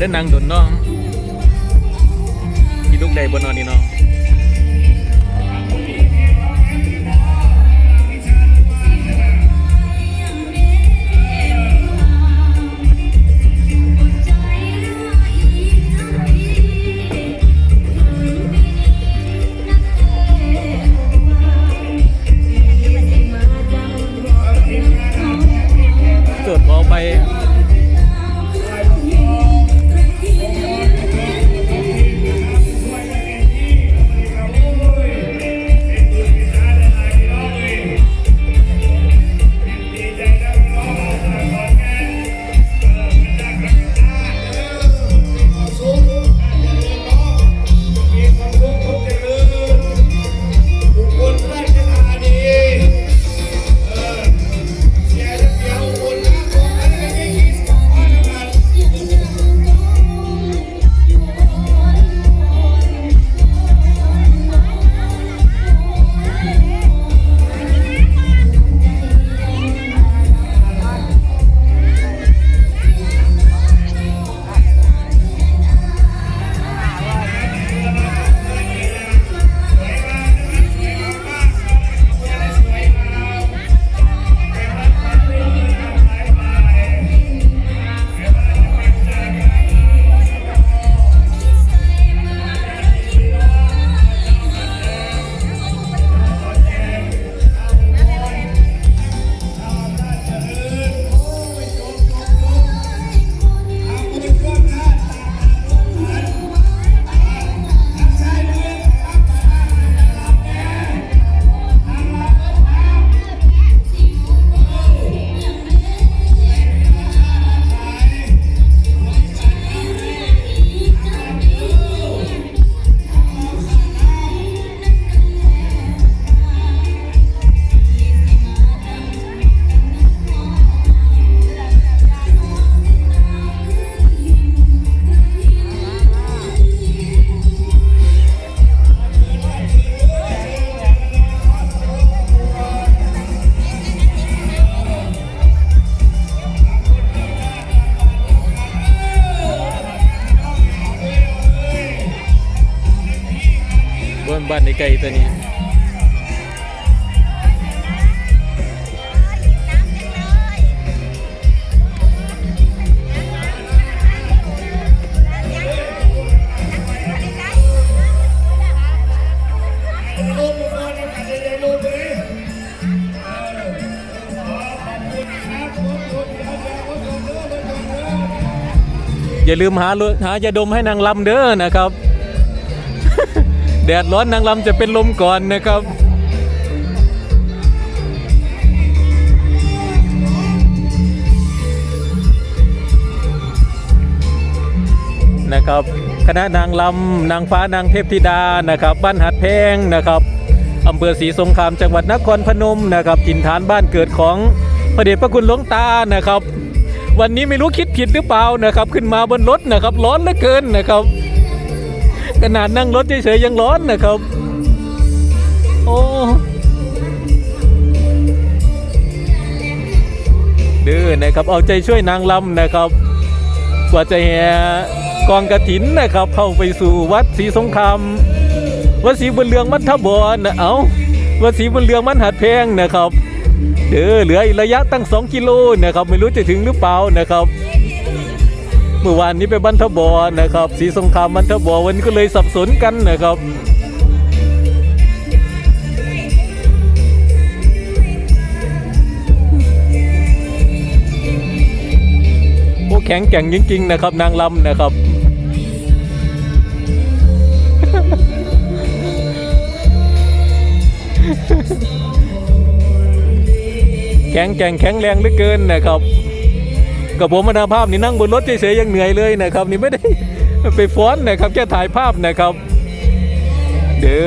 ได้นางดนเนาะ ไกลตัวนี้ลูกบุคคลในกาออขอขอบคุณนะครับขอบคุณเดี๋ยวเดี๋ยวขอบคุณเด้อขอบคุณเด้ออย่าลืมหาหายาดมให้นางลำเด้อนะครับ แดดร้อนนางลำจะเป็นลมก่อนนะครับนะครับคณะนางลำนางฟ้านางเทพธิดานะครับ บ้านหัดแพงนะครับอำเภอศรีสงครามจังหวัดนครพนมนะครับถิ่นฐานบ้านเกิดของพระเดชพระคุณหลวงตานะครับ วันนี้ไม่รู้คิดผิดหรือเปล่านะครับ ขึ้นมาบนรถนะครับ ร้อนเหลือเกินนะครับ ขนาดนั่งรถเฉยๆยังร้อนนะครับ โอ้ดื้อนะครับเอาใจช่วยนางลำนะครับ กว่าจะแห่กองกระถินนะครับ เข้าไปสู่วัดศรีสงครามวัดศรีบุญเรืองมัทบรนะเอาวัดศรีบุญเรืองมันหัดแพงนะครับ เด้อเหลืออีกระยะตั้ง 2 กิโลนะครับ ไม่รู้จะถึงหรือเปล่านะครับ เมื่อวานนี้ไปบันทบอนะครับศรีสงครามบันทบอวันนี้ก็เลยสับสนกันนะครับโอ้แข็งแกร่งจริงๆนะครับ นางลำนะครับแข็งแกร่งแข็งแรงเหลือเกินนะครับ กับผมมนาภาพนี่นั่งบนรถเฉยๆยังเหนื่อยเลยนะครับ นี่ไม่ได้ไปฟ้อนนะครับแค่ถ่ายภาพนะครับ เดิ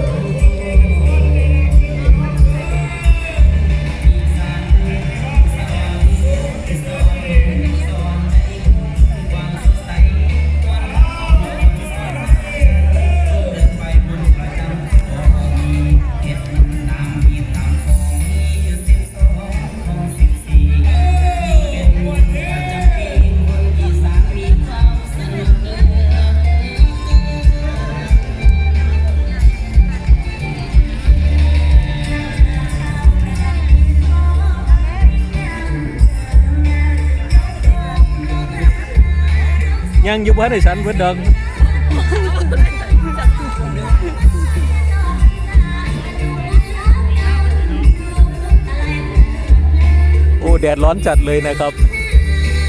ม ยังอยู่บ้านในฉันเพิ่นดอกโอ้แดดร้อนจัดเลยนะครับ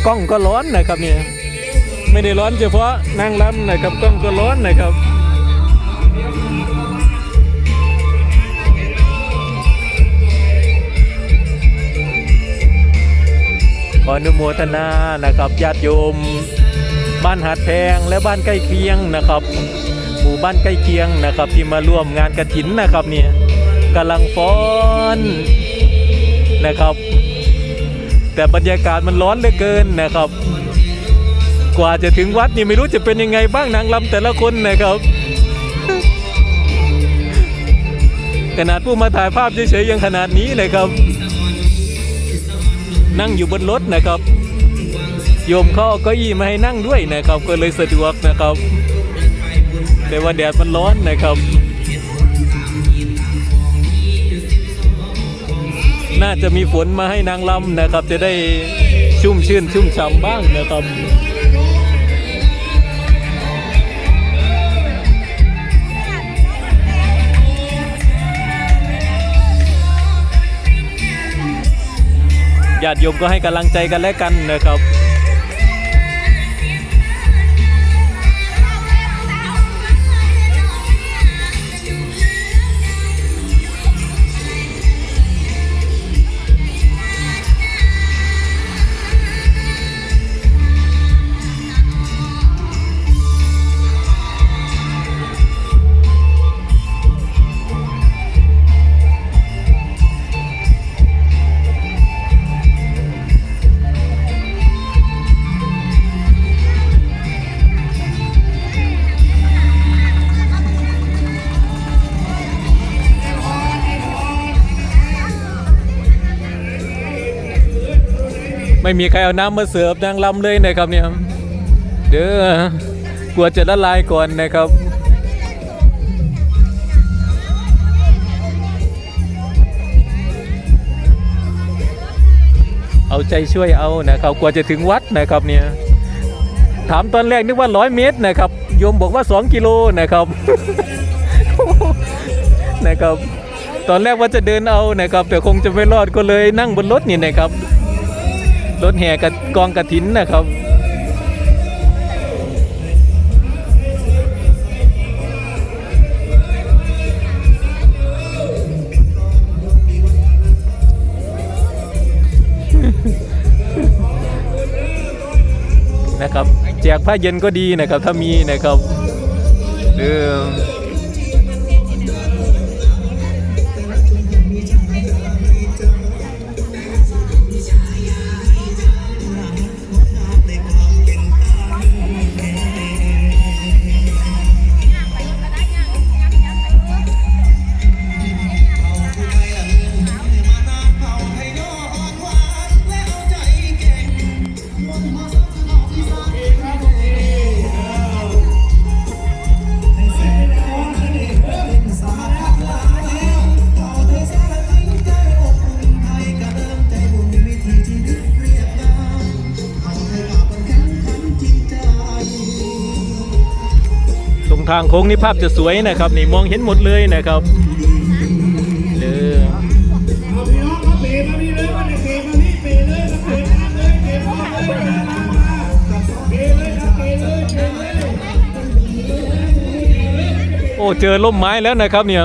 กล้องก็ร้อนนะครับเนี่ยไม่ได้ร้อนเฉพาะนางรำนะครับกล้องก็ร้อนนะครับอนุโมทนานะครับญาติโยม บ้านหาดแพงและบ้านใกล้เคียงนะครับ หมู่บ้านใกล้เคียงนะครับ ที่มาร่วมงานกระถินนะครับเนี่ยกำลังฟ้อนนะครับ แต่บรรยากาศมันร้อนเหลือเกินนะครับ กว่าจะถึงวัดนี่ไม่รู้จะเป็นยังไงบ้างนางรำแต่ละคนนะครับขนาดผู้มาถ่ายภาพเฉยๆยังขนาดนี้เลยครับ นั่งอยู่บนรถนะครับ โยมเขาเอาเก้าอี้มาให้นั่งด้วยนะครับ ก็เลยสะดวกนะครับ แต่ว่าแดดมันร้อนนะครับ น่าจะมีฝนมาให้นางลำนะครับ จะได้ชุ่มชื่นชุ่มฉ่ำบ้างนะครับญาติโยมก็ให้กำลังใจกันและกันนะครับ ม่มีใครเอาน้ำมาเสิร์ฟนางลำเลยนะครับเนี่ยเด้อกลัวจะละลายก่อนนะครับเอาใจช่วยเอานะครับกว่าจะถึงวัดนะครับเนี่ยถามตอนแรกนึกว่าร้อยเมตรนะครับโยมบอกว่า 2 กิโลนะครับนะครับ ตอนแรกว่าจะเดินเอานะครับ แต่คงจะไม่รอดก็เลยนั่งบนรถนี่นะครับ รถแห่กับกองกระถินนะครับนะครับแจกผ้าเย็นก็ดีนะครับถ้ามีนะครับเออตรง ทางโค้งนี่ภาพจะสวยนะครับ นี่มองเห็นหมดเลยนะครับเออเอาพี่น้อโอ้เจอล่มไม้แล้วนะครับเนี่ย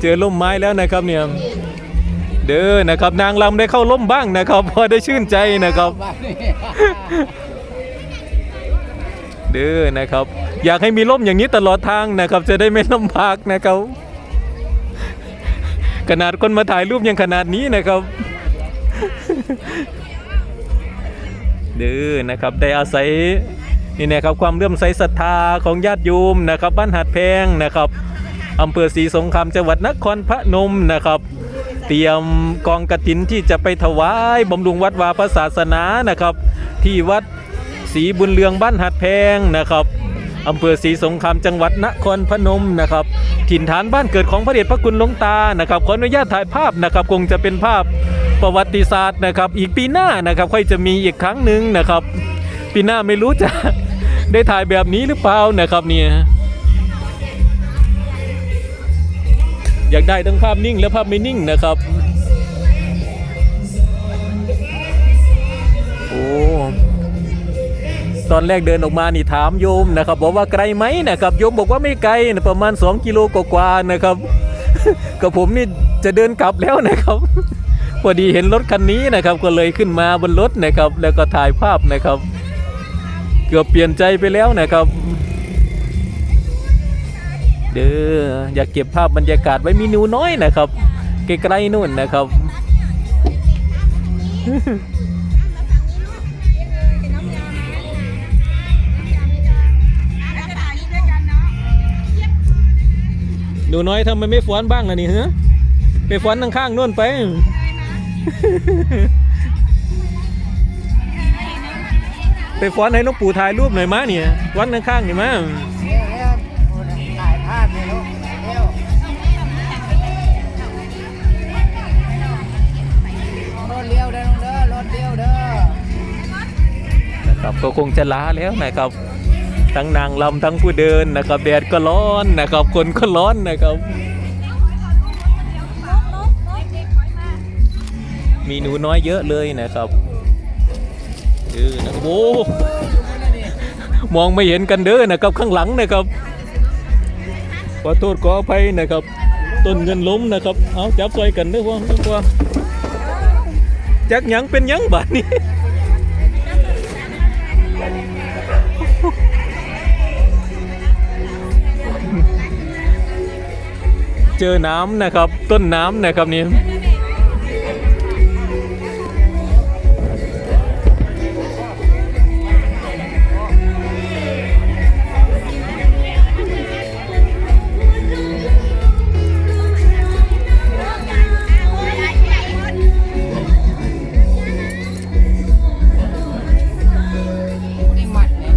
เจอล่มไม้แล้วนะครับเนี่ยเด้อนะครับ นางลำได้เข้าล่มบ้างนะครับ พอได้ชื่นใจนะครับ เด้อนะครับ อยากให้มีล่มอย่างนี้ตลอดทางนะครับ จะได้ไม่ลำบากนะครับ ขนาดคนมาถ่ายรูปยังขนาดนี้นะครับ เด้อนะครับได้อาศัยนี่นะครับความเลื่อมใสศรัทธาของญาติโยมนะครับบ้านหัดแพงนะครับอำเภอศรีสงครามจังหวัดนครพนมนะครับ เตรียมกองกระถินที่จะไปถวายบำรุงวัดวาพระศาสนานะครับ ที่วัด ศรีบุญเรืองบ้านหัดแพงนะครับอำเภอศรีสงครามจังหวัดนครพนมนะครับ ถิ่นฐานบ้านเกิดของพระเดชพระคุณหลวงตานะครับขออนุญาตถ่ายภาพนะครับ คงจะเป็นภาพประวัติศาสตร์นะครับ อีกปีหน้านะครับ ค่อยจะมีอีกครั้งหนึ่งนะครับ ปีหน้าไม่รู้จะได้ถ่ายแบบนี้หรือเปล่านะครับเนี่ยอยากได้ทั้งภาพนิ่งและภาพไม่นิ่งนะครับ โอ้ ตอนแรกเดินออกมานี่ถามโยมนะครับบอกว่าไกลไหมนะครับโยมบอกว่าไม่ไกลนะประมาณ 2 กิโลกว่าๆนะครับกับผมนี่จะเดินกลับแล้วนะครับพอดีเห็นรถคันนี้นะครับ ก็เลยขึ้นมาบนรถนะครับ แล้วก็ถ่ายภาพนะครับ เกือบเปลี่ยนใจไปแล้วนะครับ เด้ออยากเก็บภาพบรรยากาศไว้มีนูน้อยนะครับไกลๆนู่นนะครับ หนูน้อยทำไมไม่ฟ้อนบ้างล่ะนี่ฮะไปฟ้อนข้างๆนู่นไป ไปฟ้อนให้ลูกปู่ถ่ายรูปหน่อยมาเนี่ยฟ้อนข้างๆนี่มาเร็วเร็วถ่ายภาพเลยลูกเร็วรถเลี้ยวเด้อน้องเด้อรถเลี้ยวเด้อนะครับก็คงจะล้าแล้วนะครับ ทั้งนางลำทั้งผู้เดินนะครับแดดก็ร้อนนะครับ คนก็ร้อนนะครับ มีหนูน้อยเยอะเลยนะครับเออนะครับโอ้มองไม่เห็นกันเด้อนะครับข้างหลังนะครับขอโทษขออภัยนะครับ ต้นเงินล้มนะครับเอาจับซอยกันเด้อพ่อเด้อพ่อจักยังเป็นยังบาดนี้ เจอน้ำนะครับ ต้นน้ำนะครับนี่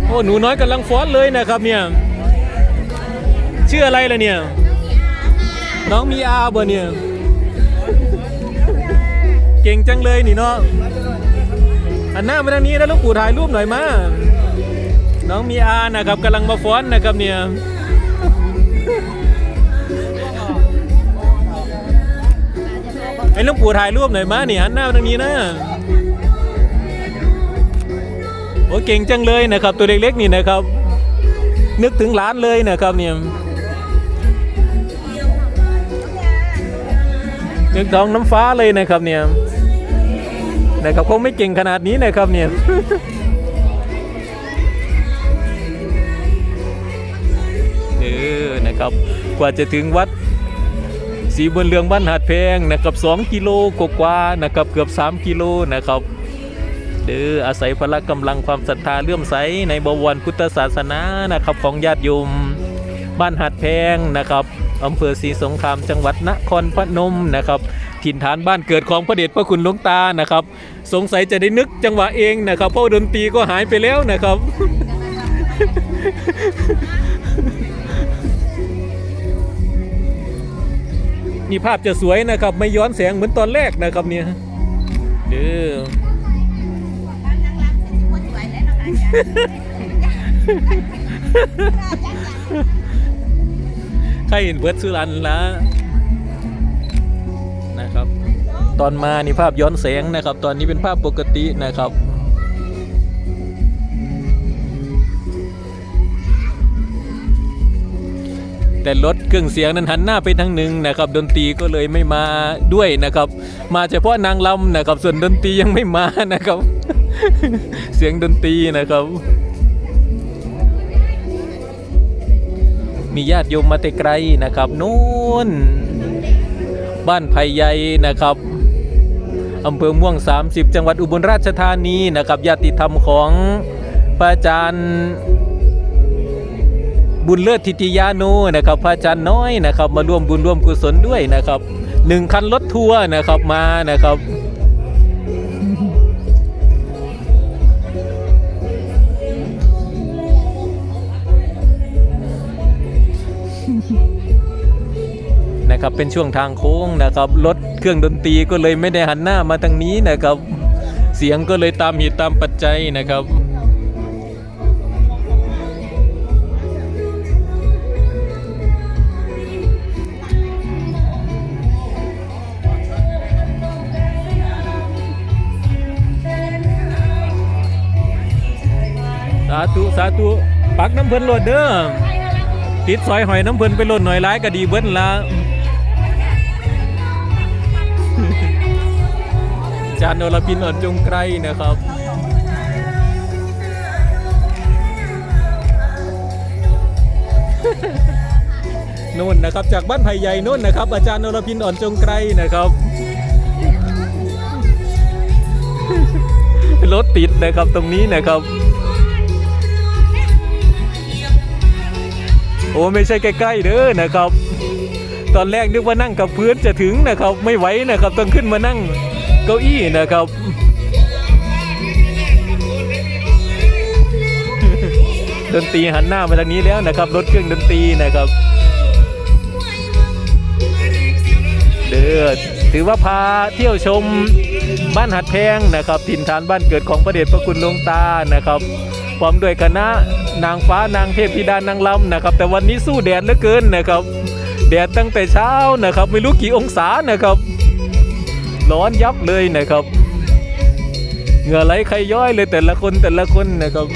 โอ้หนูน้อยกำลังฟ้อนเลยนะครับเนี่ยชื่ออะไรล่ะเนี่ย น้องมีอาบ่เนี่ย เก่งจังเลยนี่เนาะอันหน้ามาทางนี้แล้วลูกปู่ถ่ายรูปหน่อยมา น้องมีอานะครับกำลังมาฟ้อนนะครับเนี่ยไอ้ลูกปู่ถ่ายรูปหน่อยมานี่ยหันหน้ามาทางนี้นะโอ้เก่งจังเลยนะครับ ตัวเล็กๆนี่นะครับ นึกถึงหลานเลยนะครับเนี่ย นึกท้องน้ำฟ้าเลยนะครับเนี่ยนะครับคงไม่เก่งขนาดนี้นะครับเนี่ยเออนะครับกว่าจะถึงวัดสีบนเรืองบ้านหาดแพงนะครับ2กิโลกว่าๆนะครับเกือบ 3 กิโลนะครับเด้ออาศัยพละกำลังความศรัทธาเลื่อมใสในบวรพุทธศาสนานะครับของญาติโยมบ้านหัดแพงนะครับ อำเภอศรีสงครามจังหวัดนครพนมนะครับถิ่นฐานบ้านเกิดของพระเดชพระคุณหลวงตานะครับ สงสัยจะได้นึกจังหวะเองนะครับ เพราะว่าดนตรีก็หายไปแล้วนะครับ นี่ภาพจะสวยนะครับ ไม่ย้อนแสงเหมือนตอนแรกนะครับเนี่ยเด้อใครเห็น เบิร์ดสุรันละนะครับ ตอนมานี่ภาพย้อนแสงนะครับ ตอนนี้เป็นภาพปกตินะครับแต่รถเครื่องเสียงนั้นหันหน้าไปทางหนึ่งนะครับ ดนตรีก็เลยไม่มาด้วยนะครับ มาเฉพาะนางลำนะครับ ส่วนดนตรียังไม่มานะครับ เสียงดนตรีนะครับ มีญาติโยมมาแต่ไกลนะครับนู่นบ้านไผ่ใหญ่นะครับอำเภอม่วง 30 จังหวัดอุบลราชธานีนะครับญาติธรรมของพระอาจารย์บุญเลิศทิติยาโนนะครับพระอาจารย์น้อยนะครับ มาร่วมบุญร่วมกุศลด้วยนะครับหนึ่งคันรถทัวร์นะครับมานะครับ นะครับเป็นช่วงทางโค้งนะครับรถเครื่องดนตรีก็เลยไม่ได้หันหน้ามาทางนี้นะครับ เสียงก็เลยตามเหตุตามปัจจัยนะครับสาธุสาธุปักน้ำเพิ่นโลดเด้อ ติดซอยหอยน้ำเพิ่นไปโลดหน่อยร้ายก็ดีเบิ้นละจานโนรพินอ่อนจงไกรนะครับนู่นนะครับ จากบ้านไผ่ใหญ่นู่นนะครับ อาจารย์นรพินอ่อนจงไกรนะครับรถติดนะครับตรงนี้นะครับ โอ้ไม่ใช่ใกล้ๆเด้อนะครับ ตอนแรกนึกว่านั่งกับพื้นจะถึงนะครับ ไม่ไหวนะครับต้องขึ้นมานั่งเก้าอี้นะครับดนตรีหันหน้ามาทางนี้แล้วนะครับรถเครื่องดนตรีนะครับ เด้อดถือว่าพาเที่ยวชมบ้านหัดแพงนะครับถิ่นฐานบ้านเกิดของพระเดชพระคุณหลวงตานะครับพร้อมด้วยคณะ นางฟ้านางเทพธิดานางลำนะครับ แต่วันนี้สู้แดดเหลือเกินนะครับ แดดตั้งแต่เช้านะครับ ไม่รู้กี่องศานะครับ ร้อนยับเลยนะครับเหงื่อไหลใครย้อยเลยแต่ละคนแต่ละคนนะครับ